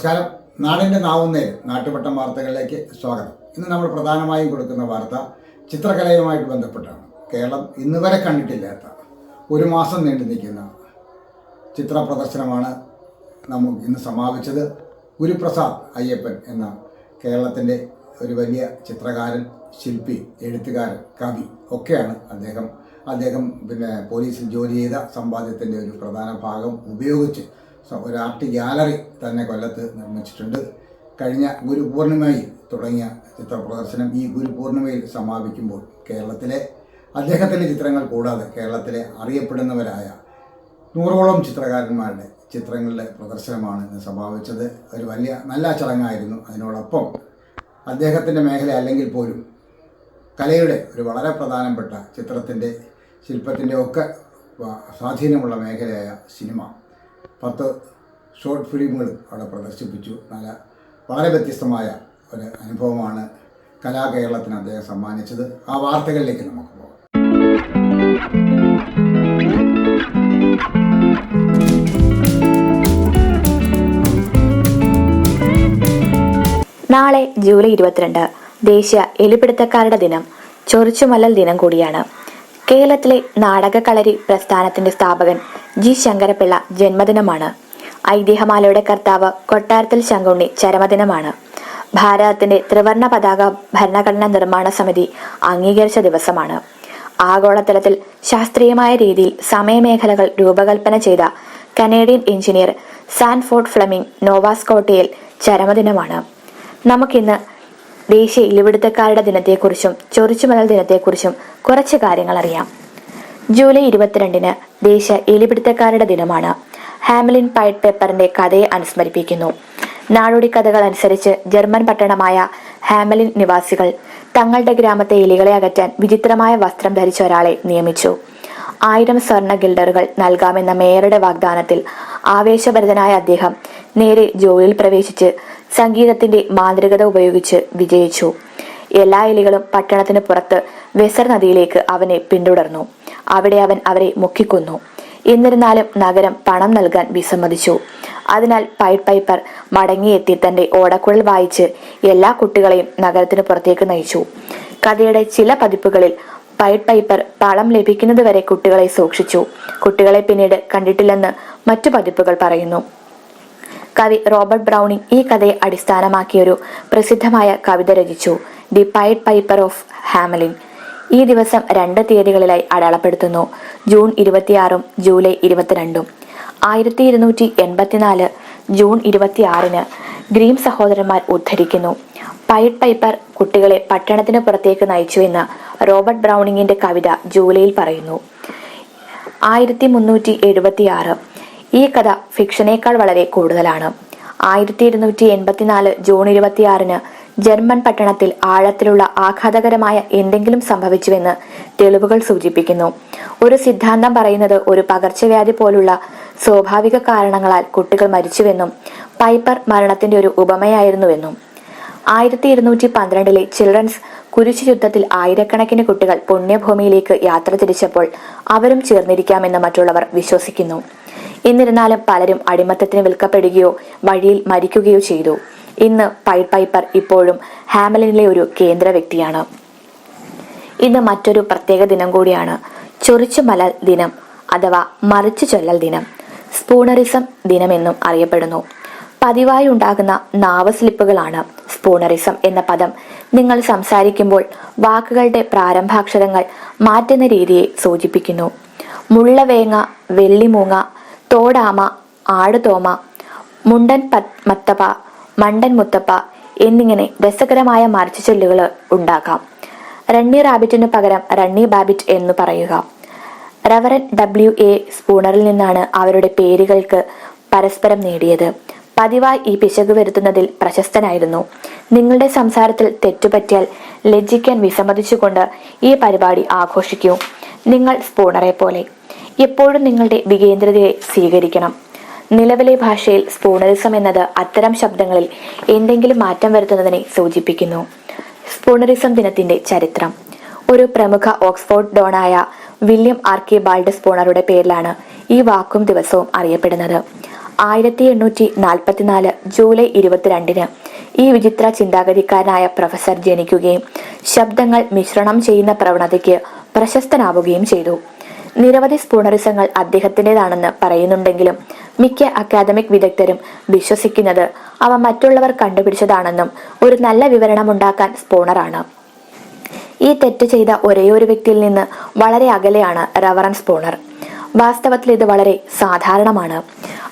നമസ്കാരം. നാടിന്റെ നാവുന്നേൽ നാട്ടുപട്ടം വാർത്തകളിലേക്ക് സ്വാഗതം. ഇന്ന് നമ്മൾ പ്രധാനമായും കൊടുക്കുന്ന വാർത്ത ചിത്രകലയുമായിട്ട് ബന്ധപ്പെട്ടാണ്. കേരളം ഇന്ന് വരെ കണ്ടിട്ടില്ലാത്ത ഒരു മാസം നീണ്ടു നിൽക്കുന്ന ചിത്ര പ്രദർശനമാണ് നമുക്ക് ഇന്ന് സമാപിച്ചത്. ഗുരുപ്രസാദ് അയ്യപ്പൻ എന്ന കേരളത്തിന്റെ ഒരു വലിയ ചിത്രകാരൻ ശില്പി എഴുത്തുകാരൻ കവി ഒക്കെയാണ് അദ്ദേഹം. അദ്ദേഹം പിന്നെ പോലീസിൽ ജോലി ചെയ്ത സമ്പാദ്യത്തിന്റെ ഒരു പ്രധാന ഭാഗം ഉപയോഗിച്ച് ഒരു ആർട്ട് ഗ്യാലറി തന്നെ കൊല്ലത്ത് നിർമ്മിച്ചിട്ടുണ്ട്. കഴിഞ്ഞ ഗുരു പൂർണിമയിൽ തുടങ്ങിയ ചിത്ര പ്രദർശനം ഈ ഗുരു പൂർണിമയിൽ സമാപിക്കുമ്പോൾ കേരളത്തിലെ അദ്ദേഹത്തിന്റെ ചിത്രങ്ങൾ കൂടാതെ കേരളത്തിലെ അറിയപ്പെടുന്നവരായ നൂറോളം ചിത്രകാരന്മാരുടെ ചിത്രങ്ങളുടെ പ്രദർശനമാണ് ഇന്ന് സമാപിച്ചത്. ഒരു വലിയ നല്ല ചടങ്ങായിരുന്നു. അതിനോടൊപ്പം അദ്ദേഹത്തിന്റെ മേഖല അല്ലെങ്കിൽ പോലും കലയുടെ ഒരു വളരെ പ്രധാനപ്പെട്ട ചിത്രത്തിന്റെ ശില്പത്തിന്റെ ഒക്കെ സ്വാധീനമുള്ള മേഖലയായ സിനിമ. പത്ത് ഷോർട്ട് ഫിലിമുകൾ അവിടെ പ്രദർശിപ്പിച്ചു. നല്ല വളരെ വ്യത്യസ്തമായ ഒരു അനുഭവമാണ് കലാകേരളത്തിന് അദ്ദേഹം സമ്മാനിച്ചത്. ആ വാർത്തകളിലേക്ക് നമുക്ക് പോകാം. നാളെ ജൂലൈ ഇരുപത്തിരണ്ട് ദേശീയ എലിപിടുത്തക്കാരുടെ ദിനം. ചൊറിച്ചുമല്ലൽ ദിനം കൂടിയാണ്. കേരളത്തിലെ നാടകകളരി പ്രസ്ഥാനത്തിന്റെ സ്ഥാപകൻ ജി ശങ്കരപിള്ള ജന്മദിനമാണ്. ഐതിഹ്യമാലയുടെ കർത്താവ് കൊട്ടാരത്തിൽ ശങ്കുണ്ണി ചരമദിനമാണ്. ഭാരതത്തിന്റെ ത്രിവർണ പതാക ഭരണഘടനാ നിർമ്മാണ സമിതി അംഗീകരിച്ച ദിവസമാണ്. ആഗോളതലത്തിൽ ശാസ്ത്രീയമായ രീതിയിൽ സമയമേഖലകൾ രൂപകൽപ്പന ചെയ്ത കനേഡിയൻ എഞ്ചിനീയർ സാൻഫോർഡ് ഫ്ലെമിംഗ് നോവാസ്കോട്ടയിൽ ചരമദിനമാണ്. നമുക്കിന്ന് ദേശീയ ഇലിവിടുത്തക്കാരുടെ ദിനത്തെക്കുറിച്ചും ചൊറിച്ചുമലൽ ദിനത്തെക്കുറിച്ചും കുറച്ച് കാര്യങ്ങൾ അറിയാം. ജൂലൈ ഇരുപത്തിരണ്ടിന് ദേശീയ എലിപിടുത്തക്കാരുടെ ദിനമാണ്. ഹാമലിൻ പൈറ്റ് പേപ്പറിന്റെ കഥയെ അനുസ്മരിപ്പിക്കുന്നു. നാടോടി കഥകൾ അനുസരിച്ച് ജർമ്മൻ പട്ടണമായ ഹാമലിൻ നിവാസികൾ തങ്ങളുടെ ഗ്രാമത്തെ എലികളെ അകറ്റാൻ വിചിത്രമായ വസ്ത്രം ധരിച്ച ഒരാളെ നിയമിച്ചു. ആയിരം സ്വർണ ഗിൽഡറുകൾ നൽകാമെന്ന മേയറുടെ വാഗ്ദാനത്തിൽ ആവേശഭരിതനായ അദ്ദേഹം നേരെ ജോലിയിൽ പ്രവേശിച്ച് സംഗീതത്തിന്റെ മാന്ത്രികത ഉപയോഗിച്ച് വിജയിച്ചു. എല്ലാ എലികളും പട്ടണത്തിന് പുറത്ത് വെസർ നദിയിലേക്ക് അവനെ പിന്തുടർന്നു. അവിടെ അവൻ അവരെ മുക്കിക്കൊന്നു. എന്നിരുന്നാലും നഗരം പണം നൽകാൻ വിസമ്മതിച്ചു. അതിനാൽ പൈറ്റ് പൈപ്പർ മടങ്ങിയെത്തി തന്റെ ഓടക്കുഴൽ വായിച്ച് എല്ലാ കുട്ടികളെയും നഗരത്തിന് പുറത്തേക്ക് നയിച്ചു. കഥയുടെ ചില പതിപ്പുകളിൽ പൈറ്റ് പൈപ്പർ പണം ലഭിക്കുന്നതുവരെ കുട്ടികളെ സൂക്ഷിച്ചു. കുട്ടികളെ പിന്നീട് കണ്ടിട്ടില്ലെന്ന് മറ്റു പതിപ്പുകൾ പറയുന്നു. കവി റോബർട്ട് ബ്രൗണിംഗ് ഈ കഥയെ അടിസ്ഥാനമാക്കിയൊരു പ്രസിദ്ധമായ കവിത രചിച്ചു. The pied piper of Hamelin. ഈ ദിവസം രണ്ട് തീയതികളിലായി അടയാളപ്പെടുത്തുന്നു. ജൂൺ ഇരുപത്തിയാറും ജൂലൈ ഇരുപത്തിരണ്ടും. ആയിരത്തി ഇരുന്നൂറ്റി എൺപത്തിനാല് ജൂൺ ഇരുപത്തിയാറിന് ഗ്രീം സഹോദരന്മാർ ഉദ്ധരിക്കുന്നു. പൈഡ് പൈപ്പർ കുട്ടികളെ പട്ടണത്തിന് പുറത്തേക്ക് നയിച്ചു നയിച്ചുവെന്ന് റോബർട്ട് ബ്രൗണിങ്ങിന്റെ കവിത ജൂലൈയിൽ പറയുന്നു. ആയിരത്തി മുന്നൂറ്റി എഴുപത്തി ആറ് ഈ കഥ ഫിക്ഷനേക്കാൾ വളരെ കൂടുതലാണ്. ആയിരത്തി ഇരുന്നൂറ്റി എൺപത്തിനാല് ജൂൺ ഇരുപത്തിയാറിന് ജർമ്മൻ പട്ടണത്തിൽ ആഴത്തിലുള്ള ആഘാതകരമായ എന്തെങ്കിലും സംഭവിച്ചുവെന്ന് തെളിവുകൾ സൂചിപ്പിക്കുന്നു. ഒരു സിദ്ധാന്തം പറയുന്നത് ഒരു പകർച്ചവ്യാധി പോലുള്ള സ്വാഭാവിക കാരണങ്ങളാൽ കുട്ടികൾ മരിച്ചുവെന്നും പൈപ്പർ മരണത്തിന്റെ ഒരു ഉപമയായിരുന്നുവെന്നും. ആയിരത്തി ഇരുന്നൂറ്റി പന്ത്രണ്ടിലെ ചിൽഡ്രൻസ് കുരിശു യുദ്ധത്തിൽ ആയിരക്കണക്കിന് കുട്ടികൾ പുണ്യഭൂമിയിലേക്ക് യാത്ര തിരിച്ചപ്പോൾ അവരും ചേർന്നിരിക്കാമെന്ന് മറ്റുള്ളവർ വിശ്വസിക്കുന്നു. എന്നിരുന്നാലും പലരും അടിമത്തത്തിന് വിൽക്കപ്പെടുകയോ വഴിയിൽ മരിക്കുകയോ ചെയ്തു. ഇന്ന് പൈറ്റ് പൈപ്പർ ഇപ്പോഴും ഹാമലിനിലെ ഒരു കേന്ദ്ര വ്യക്തിയാണ്. ഇന്ന് മറ്റൊരു പ്രത്യേക ദിനം കൂടിയാണ്. ചൊറിച്ചു മലൽ ദിനം അഥവാ മറിച്ചു ചൊല്ലൽ ദിനം. സ്പൂണറിസം ദിനമെന്നും അറിയപ്പെടുന്നു. പതിവായി ഉണ്ടാകുന്ന നാവ് സ്ലിപ്പുകളാണ് സ്പൂണറിസം എന്ന പദം. നിങ്ങൾ സംസാരിക്കുമ്പോൾ വാക്കുകളുടെ പ്രാരംഭാക്ഷരങ്ങൾ മാറ്റുന്ന രീതിയെ സൂചിപ്പിക്കുന്നു. മുള്ളവേങ്ങ വെള്ളിമൂങ്ങ തോടാമ ആടുതോമ മുണ്ടൻ മത്തപ്പ മണ്ടൻ മുത്തപ്പ എന്നിങ്ങനെ രസകരമായ മറിച്ചുചൊല്ലുകൾ ഉണ്ടാക്കാം റണ്ണി റാബിറ്റിനു പകരം റണ്ണി ബാബിറ്റ് എന്ന് പറയുക. റവറൻ ഡബ്ല്യു എ സ്പൂണറിൽ നിന്നാണ് അവരുടെ പേരുകൾക്ക് പരസ്പരം നേടിയത്. പതിവായി ഈ പിശക് വരുത്തുന്നതിൽ പ്രശസ്തനായിരുന്നു. നിങ്ങളുടെ സംസാരത്തിൽ തെറ്റുപറ്റിയാൽ ലജ്ജിക്കാൻ വിസമ്മതിച്ചുകൊണ്ട് ഈ പരിപാടി ആഘോഷിക്കൂ. നിങ്ങൾ സ്പൂണറെ പോലെ. എപ്പോഴും നിങ്ങളുടെ വികേന്ദ്രതയെ സ്വീകരിക്കണം. നിലവിലെ ഭാഷയിൽ സ്പൂണറിസം എന്നത് അത്തരം ശബ്ദങ്ങളിൽ എന്തെങ്കിലും മാറ്റം വരുത്തുന്നതിനെ സൂചിപ്പിക്കുന്നു. സ്പൂണറിസം ദിനത്തിന്റെ ചരിത്രം. ഒരു പ്രമുഖ ഓക്സ്ഫോർഡ് ഡോണായ വില്യം ആർ ബാൾഡ് സ്പൂണറുടെ പേരിലാണ് ഈ വാക്കും ദിവസവും അറിയപ്പെടുന്നത്. ആയിരത്തി എണ്ണൂറ്റി നാൽപ്പത്തിനാല് ജൂലൈ ഇരുപത്തിരണ്ടിന് ഈ വിചിത്ര ചിന്താഗതിക്കാരനായ പ്രൊഫസർ ജനിക്കുകയും ശബ്ദങ്ങൾ മിശ്രണം ചെയ്യുന്ന പ്രവണതയ്ക്ക് പ്രശസ്തനാവുകയും ചെയ്തു. നിരവധി സ്പൂണറിസങ്ങൾ അദ്ദേഹത്തിന്റെതാണെന്ന് പറയുന്നുണ്ടെങ്കിലും മിക്ക അക്കാദമിക് വിദഗ്ധരും വിശ്വസിക്കുന്നത് അവ മറ്റുള്ളവർ കണ്ടുപിടിച്ചതാണെന്നും ഒരു നല്ല വിവരണം ഉണ്ടാക്കാൻ സ്പോണറാണ് ഈ തെറ്റ് ചെയ്ത ഒരേയൊരു വ്യക്തിയിൽ നിന്ന് വളരെ അകലെയാണ് റവറൻ സ്പോണർ വാസ്തവത്തിൽ ഇത് വളരെ സാധാരണമാണ്.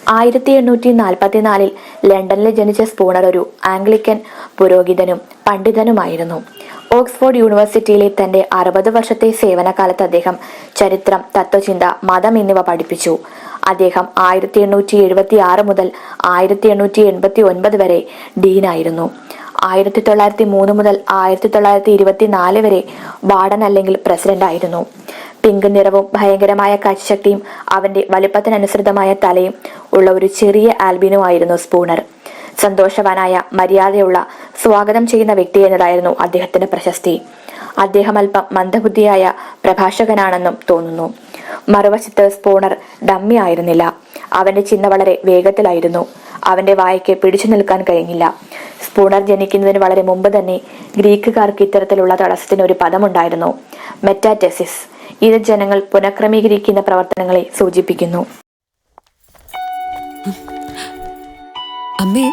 ആയിരത്തി എണ്ണൂറ്റി നാൽപ്പത്തിനാലിൽ ലണ്ടനിൽ ജനിച്ച സ്പോണർ ഒരു ആംഗ്ലിക്കൻ പുരോഹിതനും പണ്ഡിതനുമായിരുന്നു. ഓക്സ്ഫോർഡ് യൂണിവേഴ്സിറ്റിയിലെ തന്റെ അറുപത് വർഷത്തെ സേവനകാലത്ത് അദ്ദേഹം ചരിത്രം തത്വചിന്ത മതം എന്നിവ പഠിപ്പിച്ചു. അദ്ദേഹം ആയിരത്തി എണ്ണൂറ്റി എഴുപത്തി ആറ് മുതൽ ആയിരത്തി എണ്ണൂറ്റി എൺപത്തി ഒൻപത് വരെ ഡീനായിരുന്നു. ആയിരത്തി തൊള്ളായിരത്തി മൂന്ന് മുതൽ ആയിരത്തി തൊള്ളായിരത്തി ഇരുപത്തി നാല് വരെ വാർഡൻ അല്ലെങ്കിൽ പ്രസിഡന്റ് ആയിരുന്നു. പിങ്ക് നിറവും ഭയങ്കരമായ കാഴ്ചശക്തിയും അവന്റെ വലിപ്പത്തിനനുസൃതമായ തലയും ഉള്ള ഒരു ചെറിയ ആൽബിനോ ആയിരുന്നു സ്പൂണർ. സന്തോഷവാനായ മര്യാദയുള്ള സ്വാഗതം ചെയ്യുന്ന വ്യക്തി എന്നതായിരുന്നു അദ്ദേഹത്തിന്റെ പ്രശസ്തി. അദ്ദേഹം അല്പം മന്ദബുദ്ധിയായ പ്രഭാഷകനാണെന്നും തോന്നുന്നു. മറുവശത്ത് സ്പോണർ ഡമ്മി ആയിരുന്നില്ല. അവന്റെ ചിന്ത വളരെ വേഗത്തിലായിരുന്നു. അവന്റെ വായയ്ക്ക് പിടിച്ചു നിൽക്കാൻ കഴിഞ്ഞില്ല. സ്പൂണർ ജനിക്കുന്നതിന് വളരെ മുമ്പ് തന്നെ ഗ്രീക്കുകാർക്ക് ഇത്തരത്തിലുള്ള തടസ്സത്തിന് ഒരു പദമുണ്ടായിരുന്നു. മെറ്റാറ്റെസിസ്. ഇത് ജനങ്ങൾ പുനഃക്രമീകരിക്കുന്ന പ്രവർത്തനങ്ങളെ സൂചിപ്പിക്കുന്നു. അമ്മേ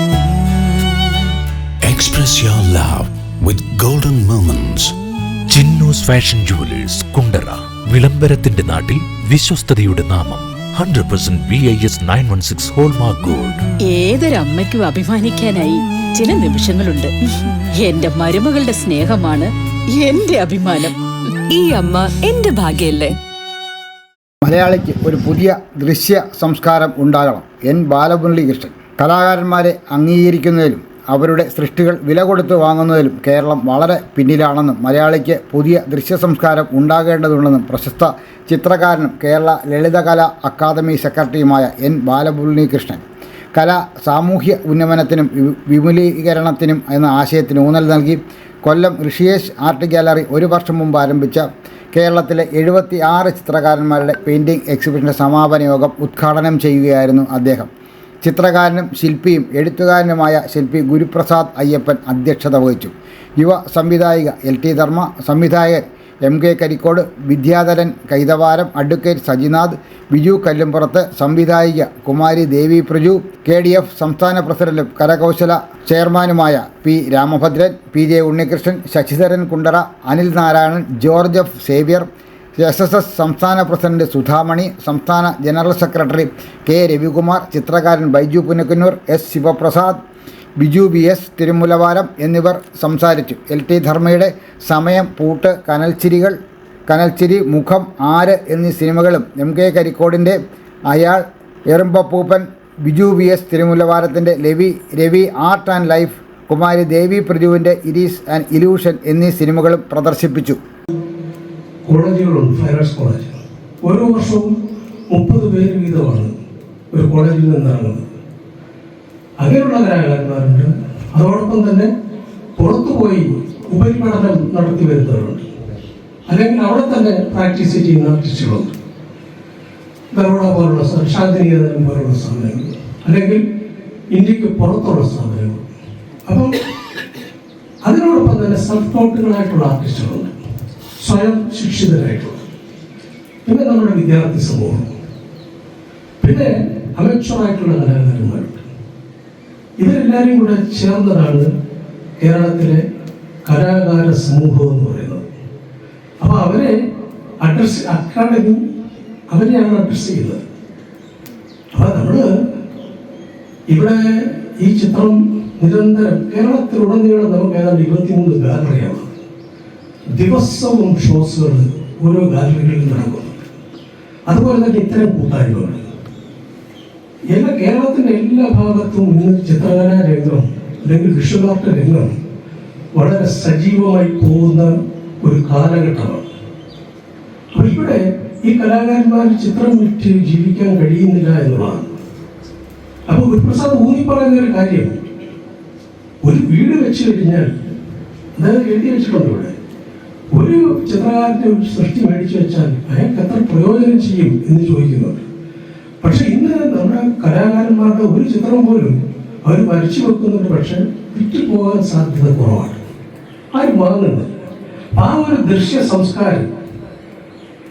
Express your love with golden moments. Chinnu's fashion jewellers Kundara വിളംബരത്തിന്റെ നാട്ടിൽ വിശ്വസ്തയുടെ നാമം hundred percent V I S nine one six hallmark gold ഏതൊരമ്മയ്ക്കും അഭിമാനിക്കാനായി ചില നിമിഷങ്ങളുണ്ട്. എന്റെ മരുമകളുടെ സ്നേഹമാണ് എന്റെ അഭിമാനം. ഈ അമ്മ എന്റെ ഭാഗ്യല്ലേ? മലയാളിക്ക് ഒരു പുതിയ ദൃശ്യ സംസ്കാരം ഉണ്ടാകണം. എൻ ബാലമുരളീകൃഷ്ണൻ. കലാകാരന്മാരെ അംഗീകരിക്കുന്നതിലും അവരുടെ സൃഷ്ടികൾ വില കൊടുത്ത് വാങ്ങുന്നതിലും കേരളം വളരെ പിന്നിലാണെന്നും മലയാളിക്ക് പുതിയ ദൃശ്യ സംസ്കാരം ഉണ്ടാകേണ്ടതുണ്ടെന്നും പ്രശസ്ത ചിത്രകാരനും കേരള ലളിതകലാ അക്കാദമി സെക്രട്ടറിയുമായ എൻ ബാലമുരളീകൃഷ്ണൻ. കല സാമൂഹ്യ ഉന്നമനത്തിനും വിപുലീകരണത്തിനും എന്ന ആശയത്തിന് ഊന്നൽ നൽകി. കൊല്ലം ഋഷിയേഷ് ആർട്ട് ഗാലറി ഒരു വർഷം മുമ്പ് ആരംഭിച്ച കേരളത്തിലെ എഴുപത്തി ആറ് ചിത്രകാരന്മാരുടെ പെയിന്റിംഗ് എക്സിബിഷന്റെ സമാപന യോഗം ഉദ്ഘാടനം ചെയ്യുകയായിരുന്നു അദ്ദേഹം. ചിത്രകാരനും ശില്പിയും എഴുത്തുകാരനുമായ ശില്പി ഗുരുപ്രസാദ് അയ്യപ്പൻ അധ്യക്ഷത വഹിച്ചു. യുവ സംവിധായിക എൽ ടി ധർമ്മ സംവിധായകൻ M K Karikode Vidyadharan Kaithavaram advocate Sajinath Biju Kallumpurathu സംവിധായിക Kumari Devi Praju K D F സംസ്ഥാന പ്രസിഡന്റും കരകൗശല ചെയർമാനുമായ P Ramabhadran P J Unnikrishnan Sasidharan Kundara Anil Narayanan George F Xavier S S S സംസ്ഥാന president Sudhamani സംസ്ഥാന general secretary K. Ravikumar ചിത്രകാരൻ Baiju Punakkunnoor S. Sivaprasad Biju B S. Thirumulavaram എന്നിവർ സംസാരിച്ചു. L. T. ധർമ്മയുടെ സമയം പൂട്ട് കനൽച്ചിരികൾ കനൽച്ചിരി മുഖം ആര് എന്നീ സിനിമകളും എം. കെ. കരിക്കോടിന്റെ അയാൾ എറുമ്പപ്പൂപ്പൻ ബിജു ബി എസ്. തിരുമുലവാരത്തിന്റെ ലവി Ravi art and life Kumari Devi പ്രജുവിന്റെ Iris and illusion എന്നീ സിനിമകളും പ്രദർശിപ്പിച്ചു. കോളേജുകളുണ്ട് ഫയർ ആർട്സ് കോളേജ് ഓരോ വർഷവും മുപ്പത് പേര് വീതമാണ് ഒരു കോളേജിൽ നിന്നിറങ്ങുന്നത്. അങ്ങനെയുള്ള കലാകാരന്മാരുണ്ട്. അതോടൊപ്പം തന്നെ പുറത്തു പോയി ഉപരിപഠനം നടത്തി വരുന്നവരുണ്ട്. അല്ലെങ്കിൽ അവിടെ തന്നെ പ്രാക്ടീസ് ചെയ്യുന്ന ആർട്ടിസ്റ്റുകളുണ്ട് ബറോഡ പോലുള്ള ശാന്തിനികേതനം പോലുള്ള സ്ഥാപനങ്ങൾ. അല്ലെങ്കിൽ ഇന്ത്യയ്ക്ക് പുറത്തുള്ള സ്ഥാപനങ്ങൾ. അപ്പം അതിനോടൊപ്പം തന്നെ സെൽഫ് ടോട്ടുകളായിട്ടുള്ള ആർട്ടിസ്റ്റുകളുണ്ട് സ്വയം ശിക്ഷിതരായിട്ടുള്ള പിന്നെ നമ്മുടെ വിദ്യാർത്ഥി സമൂഹം. പിന്നെ അമേച്വറായിട്ടുള്ള കലാകാരന്മാരുണ്ട് ഇവരെല്ലാവരും കൂടെ ചേർന്നതാണ് കേരളത്തിലെ കലാകാര സമൂഹം എന്ന് പറയുന്നത്. അപ്പോൾ അവരെ അഡ്രസ് അക്കാഡമി അവരെയാണ് അഡ്രസ് ചെയ്യുന്നത്. അപ്പോൾ നമ്മൾ ഇവിടെ ഈ ചിത്രം നിരന്തരം കേരളത്തിലുടനീളം നമുക്ക് ഏതാണ്ട് ഇരുപത്തിമൂന്ന് ഗാലറിയാണ് ദിവസവും ഷോസുകൾ ഓരോ ഗാലറികളിലും നടക്കുന്നു. അതുപോലെ തന്നെ ഇത്തരം കൂട്ടായ്മകൾ. എല്ലാ കേരളത്തിന്റെ എല്ലാ ഭാഗത്തും ഇന്ന് ചിത്രകലാ രംഗം അല്ലെങ്കിൽ വിഷ്ണുനാട്ട രംഗം വളരെ സജീവമായി പോകുന്ന ഒരു കാലഘട്ടമാണ്. അപ്പൊ ഇവിടെ ഈ കലാകാരന്മാർ ചിത്രം വിറ്റ് ജീവിക്കാൻ കഴിയുന്നില്ല എന്നുള്ളതാണ്. അപ്പോൾ ഗുരുപ്രസാദ് ഊന്നി പറയുന്ന ഒരു കാര്യം ഒരു വീട് വെച്ച് കഴിഞ്ഞാൽ അതായത് എഴുതി വെച്ചിട്ടുണ്ട് ഇവിടെ. ഒരു ചിത്രകാരന്റെ ഒരു സൃഷ്ടി മേടിച്ചു വെച്ചാൽ അയാൾക്ക് എത്ര പ്രയോജനം ചെയ്യും എന്ന് ചോദിക്കുന്നുണ്ട്. പക്ഷെ ഇന്ന് നമ്മുടെ കലാകാരന്മാരുടെ ഒരു ചിത്രം പോലും അവർ വരച്ചു വെക്കുന്നുണ്ട് പക്ഷെ വിറ്റുപോകാൻ സാധ്യത കുറവാണ്. ആരും വാങ്ങുന്നില്ല. ആ ഒരു ദൃശ്യ സംസ്കാരം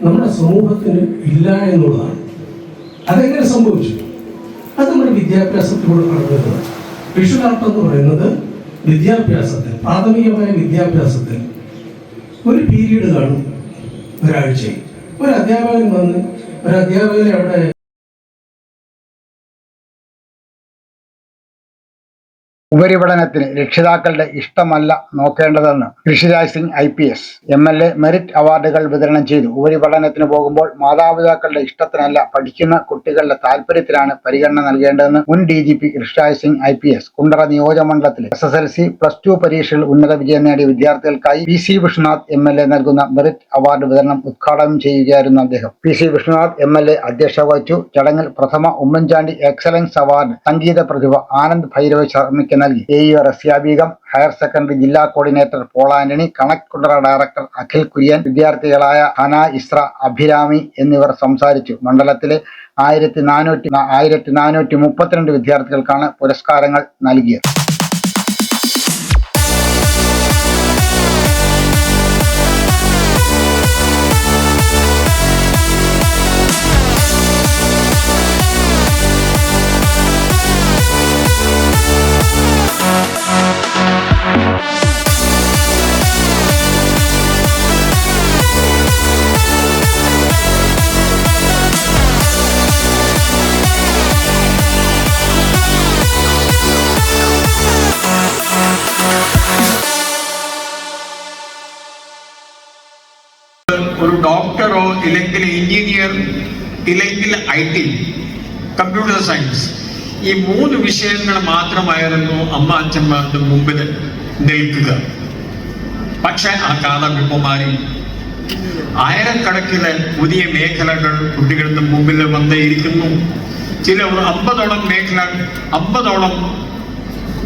നമ്മുടെ സമൂഹത്തിന് ഇല്ല എന്നുള്ളതാണ്. അതെങ്ങനെ സംഭവിച്ചു? അത് നമ്മുടെ വിദ്യാഭ്യാസത്തിലൂടെ കടന്നു വിഷുനാട്ടം എന്ന് പറയുന്നത് വിദ്യാഭ്യാസത്തിൽ പ്രാഥമികമായ വിദ്യാഭ്യാസത്തിൽ ഒരു പീരീഡ് കാണും ഒരാഴ്ചയിൽ. ഒരു അധ്യാപകൻ വന്ന് ഒരു അധ്യാപകനെ അവിടെ ഉപരിപഠനത്തിന് രക്ഷിതാക്കളുടെ ഇഷ്ടമല്ല നോക്കേണ്ടതെന്ന് Rishiraj Singh I P S. M L A merit അവാർഡുകൾ വിതരണം ചെയ്തു. ഉപരിപഠനത്തിന് പോകുമ്പോൾ മാതാപിതാക്കളുടെ ഇഷ്ടത്തിനല്ല പഠിക്കുന്ന കുട്ടികളുടെ താല്പര്യത്തിലാണ് പരിഗണന നൽകേണ്ടതെന്ന് മുൻ D G P Rishiraj Singh I P S. Kundara നിയോജകമണ്ഡലത്തിൽ S S L C plus two പരീക്ഷയിൽ ഉന്നത വിജയം നേടിയ വിദ്യാർത്ഥികൾക്കായി P C Vishnunath M L A നൽകുന്ന മെറിറ്റ് അവാർഡ് വിതരണം ഉദ്ഘാടനം ചെയ്യുകയായിരുന്നു അദ്ദേഹം. P C Vishnunath M L A അധ്യക്ഷത വഹിച്ചു. ചടങ്ങിൽ പ്രഥമ ഉമ്മൻചാണ്ടി എക്സലൻസ് അവാർഡ് സംഗീത പ്രതിഭ ആനന്ദ് ഭൈരവ ശർമ്മയ്ക്ക് നൽകി. A E Rasiya higher secondary ജില്ലാ coordinator Paul Antony connect director Akhil Kurian വിദ്യാർത്ഥികളായ Hana Isra Abhirami എന്നിവർ സംസാരിച്ചു. മണ്ഡലത്തിലെ ആയിരത്തി നാനൂറ്റി ആയിരത്തി നാനൂറ്റി മുപ്പത്തിരണ്ട് വിദ്യാർത്ഥികൾക്കാണ് പുരസ്കാരങ്ങൾ നൽകിയത്. ഒരു ഡോക്ടറോ ഇല്ലെങ്കിൽ എഞ്ചിനീയർ ഇല്ലെങ്കിൽ ഐ ടി കമ്പ്യൂട്ടർ സയൻസ് ഈ മൂന്ന് വിഷയങ്ങൾ മാത്രമായിരുന്നു അമ്മ അച്ഛന്മാരുടെ മുമ്പിൽ നിൽക്കുക. പക്ഷെ ആ കാലം ഇപ്പോൾ മാറി ആയിരക്കണക്കിന് പുതിയ മേഖലകൾ കുട്ടികളുടെ മുമ്പിൽ വന്നേയിരിക്കുന്നു ചില അമ്പതോളം മേഖല അമ്പതോളം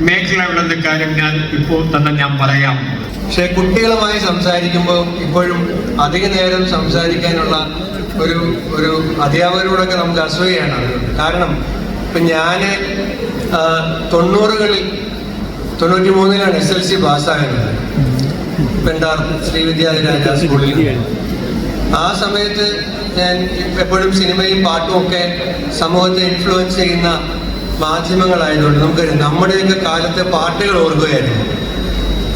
മേഖലകളുടെ കാര്യം ഞാൻ ഇപ്പോൾ തന്നെ ഞാൻ പറയാം. പക്ഷെ കുട്ടികളുമായി സംസാരിക്കുമ്പോൾ ഇപ്പോഴും അധിക നേരം സംസാരിക്കാനുള്ള ഒരു ഒരു അധ്യാപകരോടൊക്കെ നമുക്ക് അസൂയാണ് കാരണം ഇപ്പം ഞാൻ തൊണ്ണൂറുകളിൽ തൊണ്ണൂറ്റി മൂന്നിലാണ് എസ് എൽ സി പാസ്സാകുന്നത് പെണ്ടാർ ശ്രീവിദ്യാധിരാജ സ്കൂളിൽ. ആ സമയത്ത് ഞാൻ എപ്പോഴും സിനിമയും പാട്ടും ഒക്കെ സമൂഹത്തെ ഇൻഫ്ലുവൻസ് ചെയ്യുന്ന മാധ്യമങ്ങളായതുകൊണ്ട് നമുക്കറിയാം. നമ്മുടെയൊക്കെ കാലത്തെ പാട്ടുകൾ ഓർക്കുകയായിരുന്നു.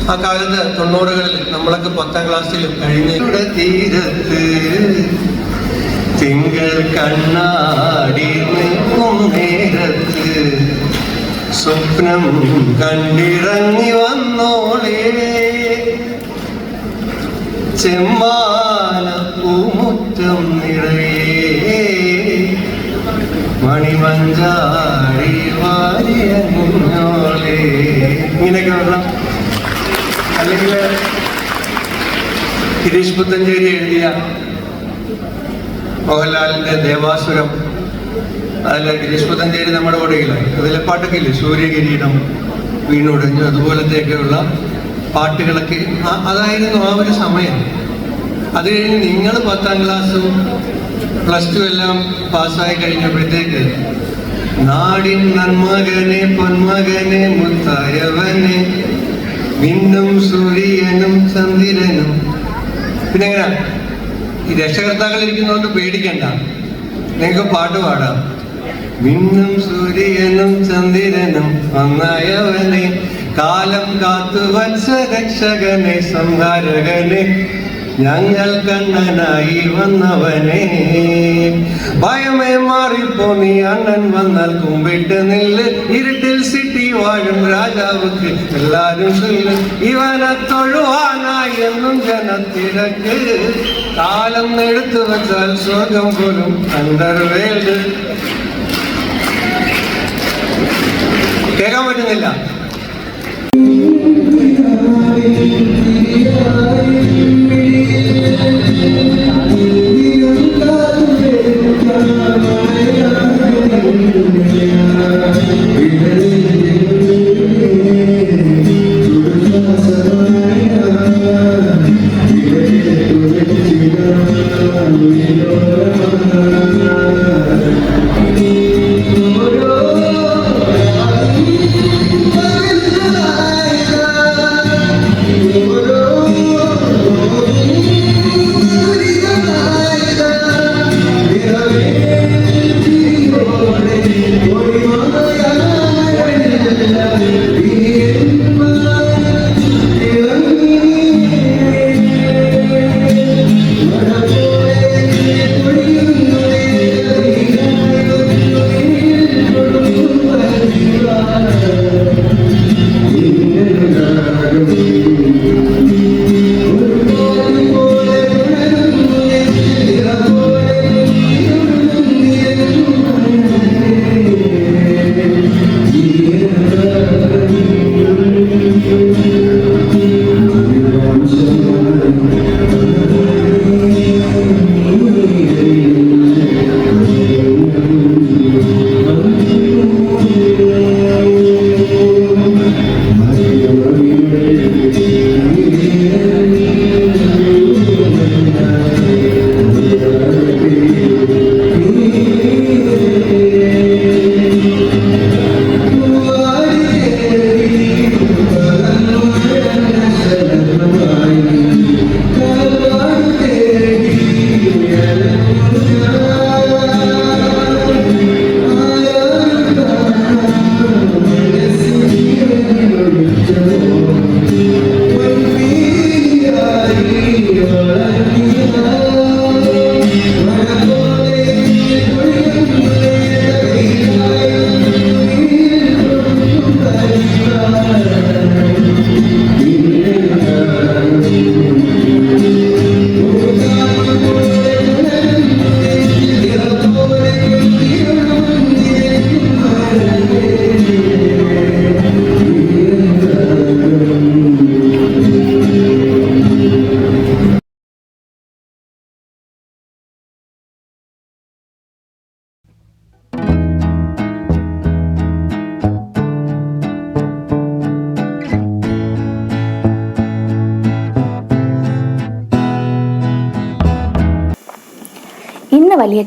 ആ കാലത്ത് തൊണ്ണൂറുകളിൽ നമ്മളൊക്കെ പത്താം ക്ലാസ്സിൽ കഴിഞ്ഞ തീരത്ത് തിങ്കൾ കണ്ണാടി നേരത്ത് സ്വപ്നം കണ്ടിറങ്ങി വന്നോളേ. ചെമ്മാല പൂമുറ്റം നിറയെ മണിമഞ്ചാടി വാരിയങ്ങോളേ ഇങ്ങനെയൊക്കെ വേണം അല്ലെങ്കിൽ ഗിരീഷ് പുത്തഞ്ചേരി എഴുതിയ മോഹൻലാലിന്റെ ദേവാസുരം. അതിൽ ഗിരീഷ് പുത്തഞ്ചേരി നമ്മുടെ കൂടെയില്ല? അതിലെ പാട്ടൊക്കെ ഇല്ലേ സൂര്യകിരീടം വീണുടഞ്ഞു അതുപോലത്തെയൊക്കെയുള്ള പാട്ടുകളൊക്കെ. അതായിരുന്നു ആ ഒരു സമയം. അത് കഴിഞ്ഞ് നിങ്ങൾ പത്താം ക്ലാസ്സും പ്ലസ് ടു എല്ലാം പാസ്സായി കഴിഞ്ഞപ്പോഴത്തേക്ക് നാടിൻ നന്മകനെ പൊന്മകനെ മുത്തായവനെ മിന്നും സൂര്യനും ചന്ദ്രനും. പിന്നെ എങ്ങനെയാ ഈ രക്ഷകർത്താക്കൾ ഇരിക്കുന്നതുകൊണ്ട് പേടിക്കണ്ട. നിങ്ങൾക്ക് പാട്ട് പാടാം. മിന്നും സൂര്യനും ചന്ദ്രനും വന്നയവനെ കാലം കാത്തു വച്ച രക്ഷകനെ സംഹാരകനെ ഞങ്ങൾ കണ്ണനായി വന്നവനെ. ഭയമേ മാറിപ്പോ നീ അണ്ണൻ വന്നാൽ കുമ്പിട്ട് നില്ല് ഇരുട്ടിൽ സിറ്റി വാഴും രാജാവുക്ക് എല്ലാരും ഇവനെ തൊഴുവാനായി എന്നും ജനത്തിരക്ക്. കാലം എടുത്തു വെച്ചാൽ സ്വർഗം പോലും അണ്ടർവേൾഡ് കേൾക്കാൻ പറ്റുന്നില്ല. ഇന്ന്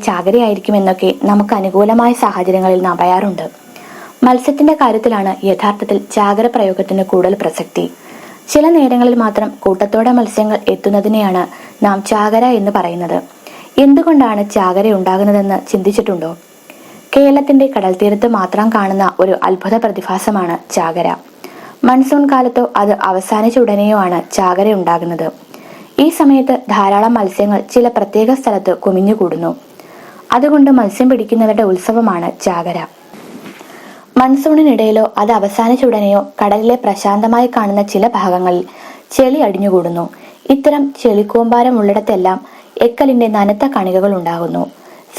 വലിയ ചാകരയായിരിക്കുമെന്നൊക്കെ നമുക്ക് അനുകൂലമായ സാഹചര്യങ്ങളിൽ നാം പറയാറുണ്ട്. മത്സ്യത്തിന്റെ കാര്യത്തിലാണ് യഥാർത്ഥത്തിൽ ചാകര പ്രയോഗത്തിന് കൂടുതൽ പ്രസക്തി. ചില നേരങ്ങളിൽ മാത്രം കൂട്ടത്തോടെ മത്സ്യങ്ങൾ എത്തുന്നതിനെയാണ് നാം ചാകര എന്ന് പറയുന്നത്. എന്തുകൊണ്ടാണ് ചാകര ഉണ്ടാകുന്നതെന്ന് ചിന്തിച്ചിട്ടുണ്ടോ? കേരളത്തിന്റെ കടൽ തീരത്ത് മാത്രം കാണുന്ന ഒരു അത്ഭുത പ്രതിഭാസമാണ് ചാകര. മൺസൂൺ കാലത്തോ അത് അവസാനിച്ച ഉടനെയോ ആണ് ചാകര ഉണ്ടാകുന്നത്. ഈ സമയത്ത് ധാരാളം മത്സ്യങ്ങൾ ചില പ്രത്യേക സ്ഥലത്ത് കുമിഞ്ഞുകൂടുന്നു. അതുകൊണ്ട് മത്സ്യം പിടിക്കുന്നവരുടെ ഉത്സവമാണ് ജാഗര മൺസൂണിനിടയിലോ അത് അവസാനിച്ചുടനെയോ കടലിലെ പ്രശാന്തമായി കാണുന്ന ചില ഭാഗങ്ങളിൽ ചെളി അടിഞ്ഞുകൂടുന്നു. ഇത്തരം ചെളിക്കൂമ്പാരം ഉള്ളിടത്തെല്ലാം എക്കലിന്റെ നനത്ത കണികകൾ ഉണ്ടാകുന്നു.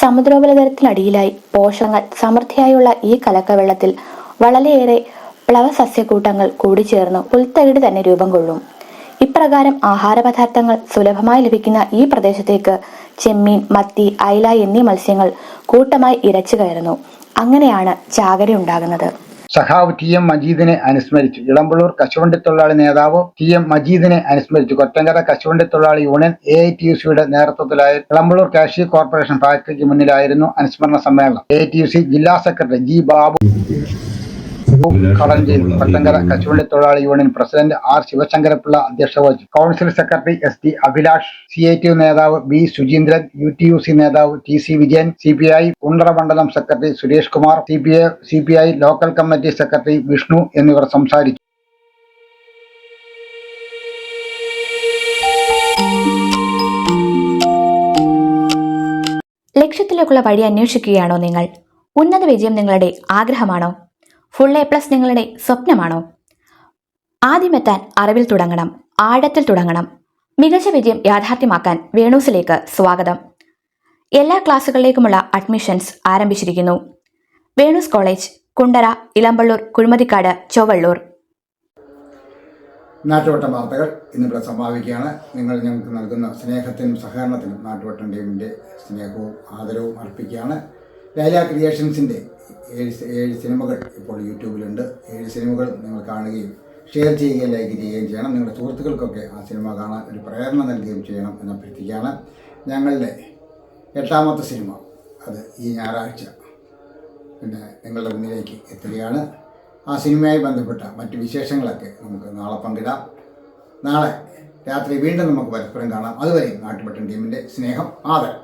സമുദ്രോപരിതലത്തിനടിയിലായി പോഷകങ്ങൾ സമൃദ്ധിയായുള്ള ഈ കലക്കവെള്ളത്തിൽ വളരെയേറെ പ്ലവസസ്യക്കൂട്ടങ്ങൾ കൂടിച്ചേർന്ന് പുൽത്തകിട് തന്നെ രൂപം കൊള്ളും. ഇപ്രകാരം ആഹാരപദാർത്ഥങ്ങൾ സുലഭമായി ലഭിക്കുന്ന ഈ പ്രദേശത്തേക്ക് ചെമ്മീൻ മത്തി അയില എന്നീ മത്സ്യങ്ങൾ കൂട്ടമായി ഇരച്ചു കയറുന്നു. അങ്ങനെയാണ് ചാകര ഉണ്ടാകുന്നത്. സഹാവ് ടി എം മജീദിനെ അനുസ്മരിച്ചു. ഇളമ്പള്ളൂർ കശുവണ്ടി തൊഴിലാളി നേതാവ് ടി എം മജീദിനെ അനുസ്മരിച്ചു. കൊറ്റങ്കര കശുവണ്ടി തൊഴിലാളി union A I T U സിയുടെ നേതൃത്വത്തിലായ ഇളമ്പള്ളൂർ കാർഷിക കോർപ്പറേഷൻ ഫാക്ടറിക്ക് മുന്നിലായിരുന്നു അനുസ്മരണ സമ്മേളനം. എ ടി യു സി ജില്ലാ സെക്രട്ടറി ജി ബാബു കളഞ്ചേരി പട്ടങ്കര കശുവണ്ടി തൊഴിലാളി യൂണിയൻ പ്രസിഡന്റ് ആർ ശിവശങ്കരപിള്ള അധ്യക്ഷത വഹിച്ചു. Council secretary S T Abhilash C I T U നേതാവ് B Sujeendran U T U C നേതാവ് T C Vijayan C P I Kundara മണ്ഡലം secretary Suresh Kumar C P I C P I local committee secretary Vishnu എന്നിവർ സംസാരിച്ചു. ലക്ഷ്യത്തിലേക്കുള്ള വഴി അന്വേഷിക്കുകയാണോ നിങ്ങൾ? ഉന്നത വിജയം നിങ്ങളുടെ ആഗ്രഹമാണോ? ഫുൾ എ പ്ലസ് നിങ്ങളുടെ സ്വപ്നമാണോ? ആദ്യമെത്താൻ അറിവിൽ തുടങ്ങണം ആഴത്തിൽ തുടങ്ങണം. മികച്ച വിജയം യാഥാർത്ഥ്യമാക്കാൻ വേണൂസിലേക്ക് സ്വാഗതം. എല്ലാ ക്ലാസ്സുകളിലേക്കുമുള്ള അഡ്മിഷൻസ് ആരംഭിച്ചിരിക്കുന്നു. വേണൂസ് കോളേജ് കുണ്ടറ ഇളമ്പള്ളൂർ കുഴിമതിക്കാട് ചൊവ്വള്ളൂർ. നാട്ടുവട്ടം വാർത്തകൾ ഇന്നിവിടെ സമാപിക്കുകയാണ്. നിങ്ങൾ ഞങ്ങൾക്ക് നൽകുന്ന സ്നേഹത്തിനും സഹകരണത്തിനും നാട്ടുവട്ടം ടീമിന്റെ സ്നേഹവും ആദരവും അർപ്പിക്കുകയാണ്. ലൈല ക്രിയേഷൻസിന്റെ ഏഴ് ഏഴ് സിനിമകൾ ഇപ്പോൾ യൂട്യൂബിലുണ്ട്. ഏഴ് സിനിമകൾ നിങ്ങൾ കാണുകയും ഷെയർ ചെയ്യുകയും ലൈക്ക് ചെയ്യുകയും ചെയ്യണം. നിങ്ങളുടെ സുഹൃത്തുക്കൾക്കൊക്കെ ആ സിനിമ കാണാൻ ഒരു പ്രേരണ നൽകുകയും ചെയ്യണം എന്ന അഭ്യർത്ഥിക്കുകയാണ് ഞങ്ങളുടെ എട്ടാമത്തെ സിനിമ അത് ഈ ഞായറാഴ്ച പിന്നെ നിങ്ങളുടെ മുന്നിലേക്ക് എത്തുകയാണ്. ആ സിനിമയുമായി ബന്ധപ്പെട്ട മറ്റ് വിശേഷങ്ങളൊക്കെ നമുക്ക് നാളെ പങ്കിടാം. നാളെ രാത്രി വീണ്ടും നമുക്ക് പരസ്പരം കാണാം. അതുവരെയും നാട്ടുപട്ടൻ ടീമിന്റെ സ്നേഹം ആദരം.